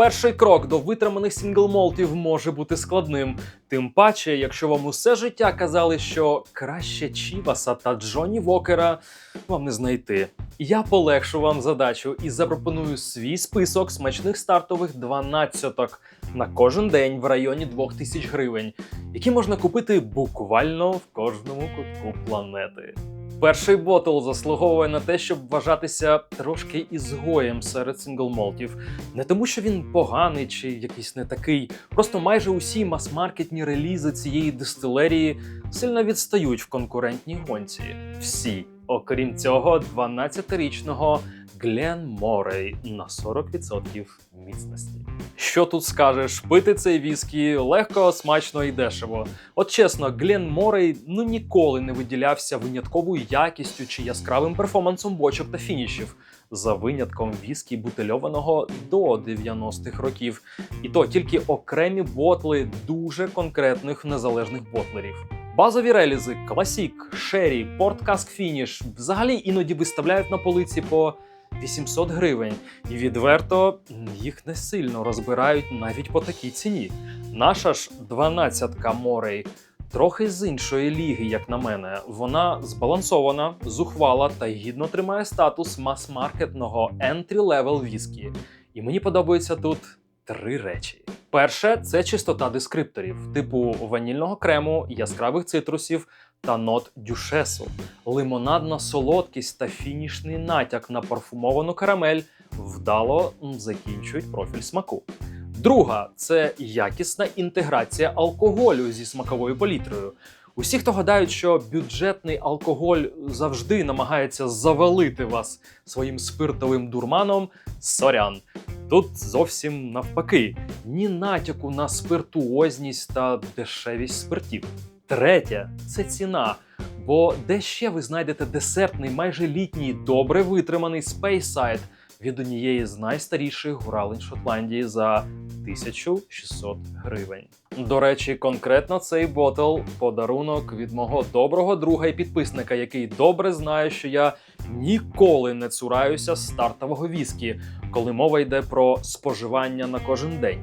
Перший крок до витриманих сінглмолтів може бути складним, тим паче, якщо вам усе життя казали, що краще Чіваса та Джонні Вокера вам не знайти. Я полегшу вам задачу і запропоную свій список смачних стартових 12 на кожен день в районі 2000 гривень, які можна купити буквально в кожному кутку планети. Перший ботл заслуговує на те, щоб вважатися трошки ізгоєм серед сінглмолтів. Не тому, що він поганий чи якийсь не такий. Просто майже усі мас-маркетні релізи цієї дистилерії сильно відстають в конкурентній гонці. Всі, окрім цього, 12-річного Глен Морей на 40% міцності. Що тут скажеш? Пити цей віскі легко, смачно і дешево. От чесно, Глен Морей ну ніколи не виділявся винятковою якістю чи яскравим перформансом бочок та фінішів. За винятком віскі бутильованого до 90-х років, і то тільки окремі ботли дуже конкретних незалежних ботлерів. Базові релізи, класік, шері, порт каск фініш взагалі іноді виставляють на полиці по 800 гривень, і відверто їх не сильно розбирають навіть по такій ціні. Наша ж 12-ка морей трохи з іншої ліги, як на мене. Вона збалансована, зухвала та гідно тримає статус мас-маркетного entry-level віскі. І мені подобаються тут три речі. Перше це чистота дескрипторів, типу ванільного крему, яскравих цитрусів та нот дюшесу. Лимонадна солодкість та фінішний натяк на парфумовану карамель вдало закінчують профіль смаку. Друга це якісна інтеграція алкоголю зі смаковою палітрою. Усі, хто гадають, що бюджетний алкоголь завжди намагається завалити вас своїм спиртовим дурманом, сорян. Тут зовсім навпаки, ні натяку на спиртуозність та дешевість спиртів. Третє це ціна. Бо де ще ви знайдете десертний, майже літній, добре витриманий Speyside від однієї з найстаріших гуралень Шотландії за 1600 гривень. До речі, конкретно цей ботл подарунок від мого доброго друга і підписника, який добре знає, що я ніколи не цураюся стартового віскі, коли мова йде про споживання на кожен день.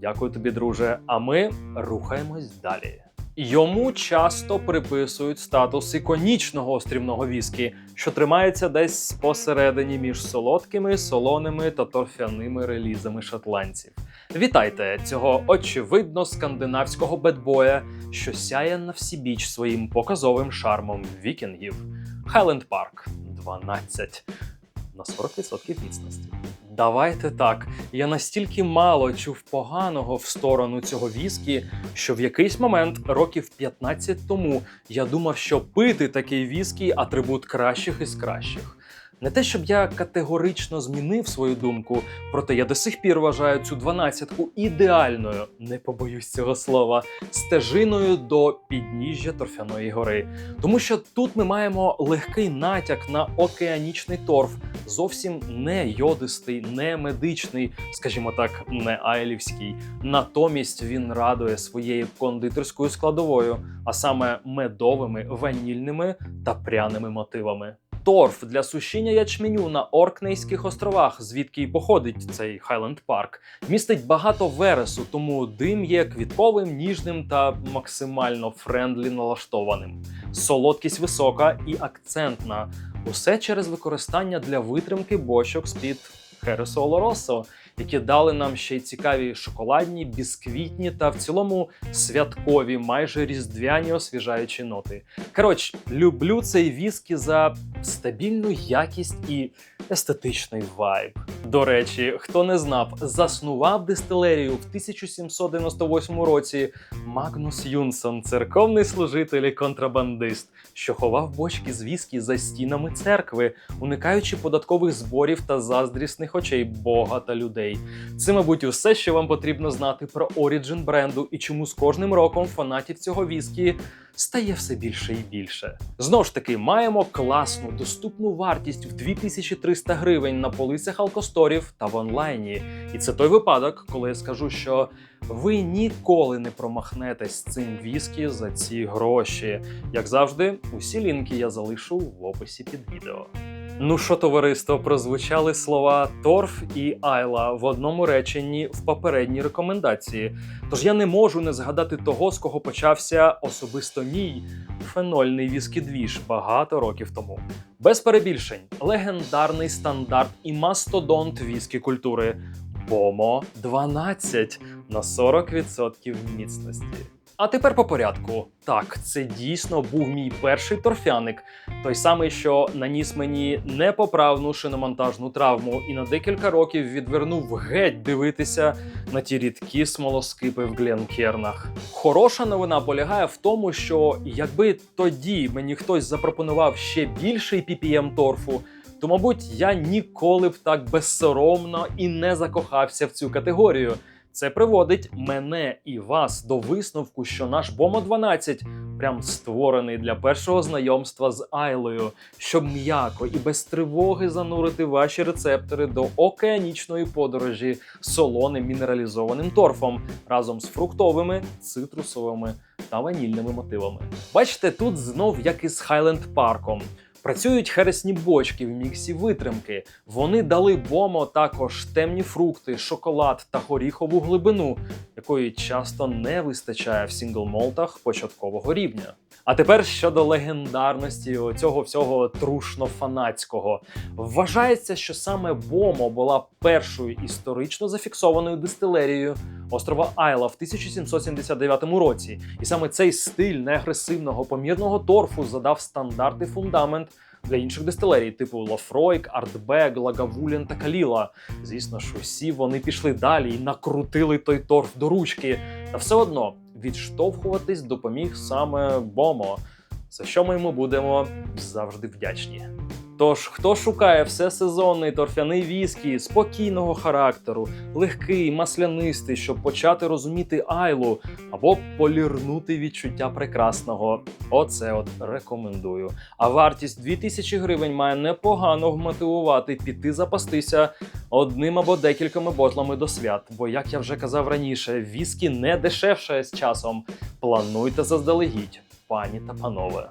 Дякую тобі, друже. А ми рухаємось далі. Йому часто приписують статус іконічного острівного віскі, що тримається десь посередині між солодкими, солоними та торфяними релізами шотландців. Вітайте цього очевидно скандинавського бедбоя, що сяє на всібіч своїм показовим шармом вікінгів. Хайленд Парк 12 на 40% міцності. Давайте так. Я настільки мало чув поганого в сторону цього віскі, що в якийсь момент, років 15 тому, я думав, що пити такий віскі атрибут кращих із кращих. Не те, щоб я категорично змінив свою думку, проте я до сих пір вважаю цю дванадцятку ідеальною, не побоюсь цього слова, стежиною до підніжжя торфяної гори. Тому що тут ми маємо легкий натяк на океанічний торф, зовсім не йодистий, не медичний, скажімо так, не айлівський. Натомість він радує своєю кондитерською складовою, а саме медовими, ванільними та пряними мотивами. Торф для сушіння ячменю на Оркнейських островах, звідки й походить цей Хайленд Парк, містить багато вересу, тому дим є квітковим, ніжним та максимально френдлі налаштованим. Солодкість висока і акцентна. Усе через використання для витримки бочок з-під Хересо Олоросо, які дали нам ще й цікаві шоколадні, бісквітні та в цілому святкові, майже різдвяні освіжаючі ноти. Коротше, люблю цей віскі за стабільну якість і естетичний вайб. До речі, хто не знав, заснував дистилерію в 1798 році Магнус Юнсон, церковний служитель і контрабандист, що ховав бочки з віскі за стінами церкви, уникаючи податкових зборів та заздрісних очей Бога та людей. Це, мабуть, усе, що вам потрібно знати про оріджин бренду і чому з кожним роком фанатів цього віскі стає все більше і більше. Знову ж таки, маємо класну доступну вартість в 2300 гривень на полицях алкосторів та в онлайні. І це той випадок, коли я скажу, що ви ніколи не промахнетесь цим віскі за ці гроші. Як завжди, усі лінки я залишу в описі під відео. Ну що, товариство, прозвучали слова Торф і Айла в одному реченні в попередній рекомендації. Тож я не можу не згадати того, з кого почався особисто мій фенольний віскідвіж багато років тому. Без перебільшень, легендарний стандарт і мастодонт віскі культури Бомо 12 на 40% міцності. А тепер по порядку. Так, це дійсно був мій перший торфяник, той самий, що наніс мені непоправну шиномонтажну травму і на декілька років відвернув геть дивитися на ті рідкі смолоскипи в Гленкернах. Хороша новина полягає в тому, що якби тоді мені хтось запропонував ще більший PPM торфу, то, мабуть, я ніколи б так безсоромно і не закохався в цю категорію. Це приводить мене і вас до висновку, що наш Бомо 12 прям створений для першого знайомства з Айлою, щоб м'яко і без тривоги занурити ваші рецептори до океанічної подорожі солоним мінералізованим торфом разом з фруктовими, цитрусовими та ванільними мотивами. Бачите, тут знов як і з Хайленд Парком. Працюють хересні бочки в міксі витримки. Вони дали бомо також темні фрукти, шоколад та горіхову глибину, якої часто не вистачає в сінглмолтах початкового рівня. А тепер щодо легендарності цього всього трушно-фанатського. Вважається, що саме Бомо була першою історично зафіксованою дистилерією острова Айла в 1779 році, і саме цей стиль неагресивного помірного торфу задав стандарт і фундамент для інших дистилерій, типу Лофройк, Артбег, Лагавулін та Каліла. Звісно ж, усі вони пішли далі і накрутили той торф до ручки. Та все одно відштовхуватись допоміг саме Бомо, за що ми йому будемо завжди вдячні. Тож, хто шукає всесезонний торфяний віскі спокійного характеру, легкий, маслянистий, щоб почати розуміти Айлу або полірнути відчуття прекрасного, оце от рекомендую. А вартість 2000 гривень має непогано вмотивувати піти запастися одним або декількома ботлами до свят. Бо, як я вже казав раніше, віскі не дешевше з часом. Плануйте заздалегідь, пані та панове.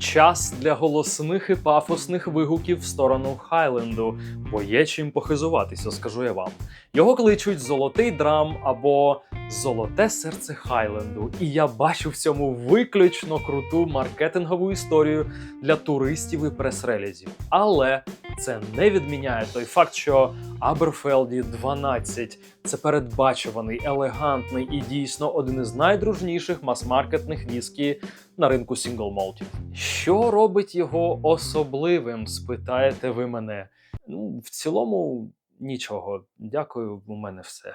Час для голосних і пафосних вигуків в сторону Хайленду, бо є чим похизуватися, скажу я вам. Його кличуть Золотий драм або Золоте серце Хайленду. І я бачу в цьому виключно круту маркетингову історію для туристів і прес-релізів. Але це не відміняє той факт, що Аберфелді 12 це передбачуваний, елегантний і дійсно один із найдружніших мас-маркетних віскі на ринку сінглмолтів. Що робить його особливим? Спитаєте ви мене? Ну, в цілому нічого. Дякую, у мене все.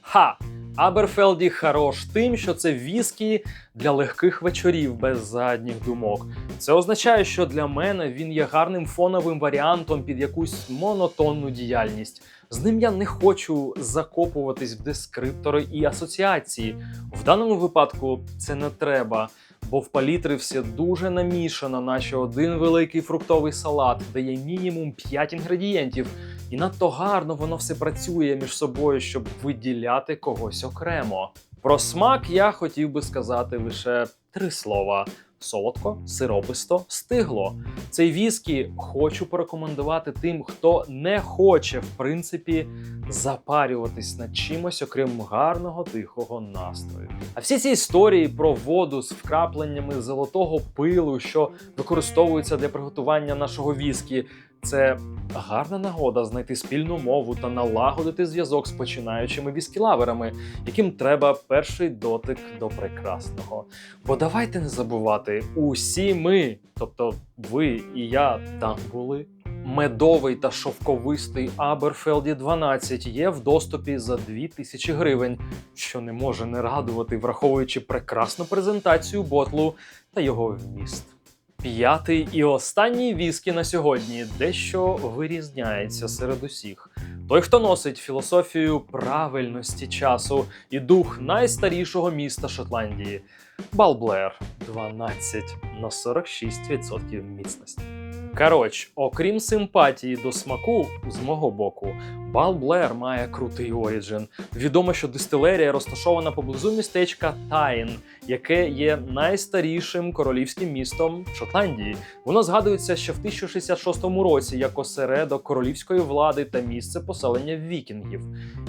Ха! Аберфелді хорош тим, що це віскі для легких вечорів без задніх думок. Це означає, що для мене він є гарним фоновим варіантом під якусь монотонну діяльність. З ним я не хочу закопуватись в дескриптори і асоціації. В даному випадку це не треба, бо в палітри все дуже намішано, наче один великий фруктовий салат, де є мінімум 5 інгредієнтів, і надто гарно воно все працює між собою, щоб виділяти когось окремо. Про смак я хотів би сказати лише три слова: солодко, сирописто, стигло. Цей віскі хочу порекомендувати тим, хто не хоче, в принципі, запарюватись над чимось, окрім гарного тихого настрою. А всі ці історії про воду з вкрапленнями золотого пилу, що використовується для приготування нашого віскі, це гарна нагода знайти спільну мову та налагодити зв'язок з починаючими віскілаверами, яким треба перший дотик до прекрасного. Бо давайте не забувати, усі ми, тобто ви і я, там були. Медовий та шовковистий Аберфелді 12 є в доступі за 2000 гривень, що не може не радувати, враховуючи прекрасну презентацію ботлу та його вміст. П'ятий і останній віскі на сьогодні дещо вирізняється серед усіх. Той, хто носить філософію правильності часу і дух найстарішого міста Шотландії Балблер 12 на 46% міцності. Коротше, окрім симпатії до смаку, з мого боку, Бал Блер має крутий оріджин. Відомо, що дистилерія розташована поблизу містечка Тайн, яке є найстарішим королівським містом Шотландії. Воно згадується ще в 1066 році як осередок королівської влади та місце поселення вікінгів.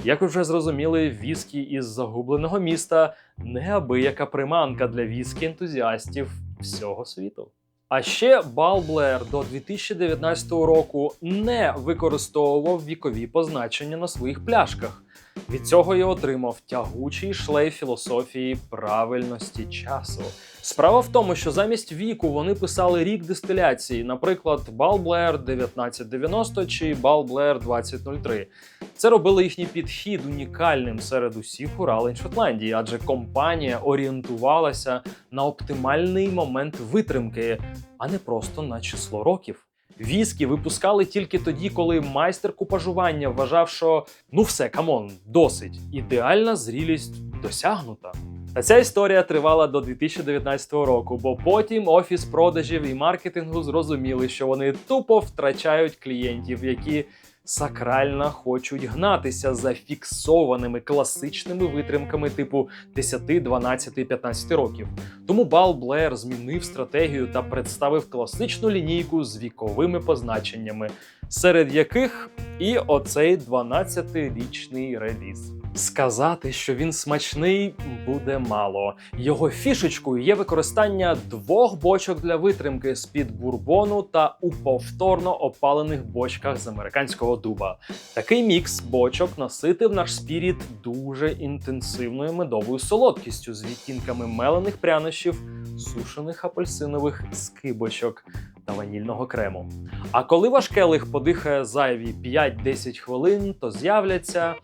Як ви вже зрозуміли, віскі із загубленого міста неабияка приманка для віскі ентузіастів всього світу. А ще Балблер до 2019 року не використовував вікові позначення на своїх пляшках. Від цього я отримав тягучий шлейф філософії правильності часу. Справа в тому, що замість віку вони писали рік дистиляції, наприклад, Бал Блер 1990 чи Бал Блер 2003. Це робило їхній підхід унікальним серед усіх уралень Шотландії, адже компанія орієнтувалася на оптимальний момент витримки, а не просто на число років. Віскі випускали тільки тоді, коли майстер купажування вважав, що ну все, камон, досить. Ідеальна зрілість досягнута. Та ця історія тривала до 2019 року, бо потім офіс продажів і маркетингу зрозуміли, що вони тупо втрачають клієнтів, які сакрально хочуть гнатися за фіксованими класичними витримками типу 10, 12, 15 років. Тому Бал Блер змінив стратегію та представив класичну лінійку з віковими позначеннями, серед яких і оцей 12-річний реліз. Сказати, що він смачний, буде мало. Його фішечкою є використання двох бочок для витримки з-під бурбону та у повторно опалених бочках з американського дуба. Такий мікс бочок наситив наш спіріт дуже інтенсивною медовою солодкістю з відтінками мелених прянощів, сушених апельсинових скибочок та ванільного крему. А коли ваш келих подихає зайві 5-10 хвилин, то з'являться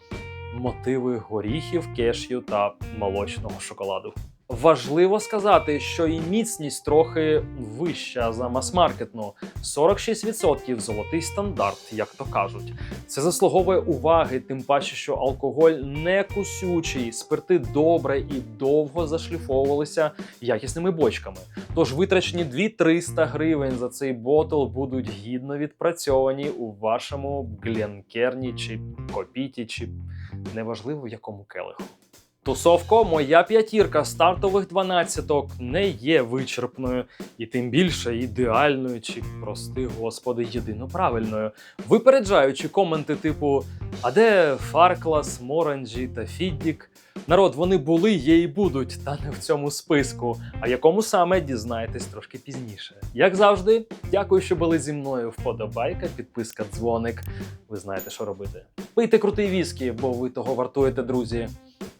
мотиви горіхів, кешю та молочного шоколаду. Важливо сказати, що і міцність трохи вища за мас-маркетну 46% золотий стандарт, як то кажуть. Це заслуговує уваги, тим паче, що алкоголь не кусючий, спирти добре і довго зашліфовувалися якісними бочками. Тож витрачені 2-300 гривень за цей ботл будуть гідно відпрацьовані у вашому гленкерні чи копіті, чи неважливо в якому келиху. Тусовко, моя п'ятірка стартових дванадцяток не є вичерпною, і тим більше ідеальною чи, прости господи, єдино правильною. Випереджаючи коменти типу А де Фарклас, Моранджі та Фіддік? Народ, вони були, є і будуть, та не в цьому списку. А якому саме дізнаєтесь трошки пізніше. Як завжди, дякую, що були зі мною. Вподобайка, підписка, дзвоник. Ви знаєте, що робити. Пийте крутий віскі, бо ви того вартуєте, друзі.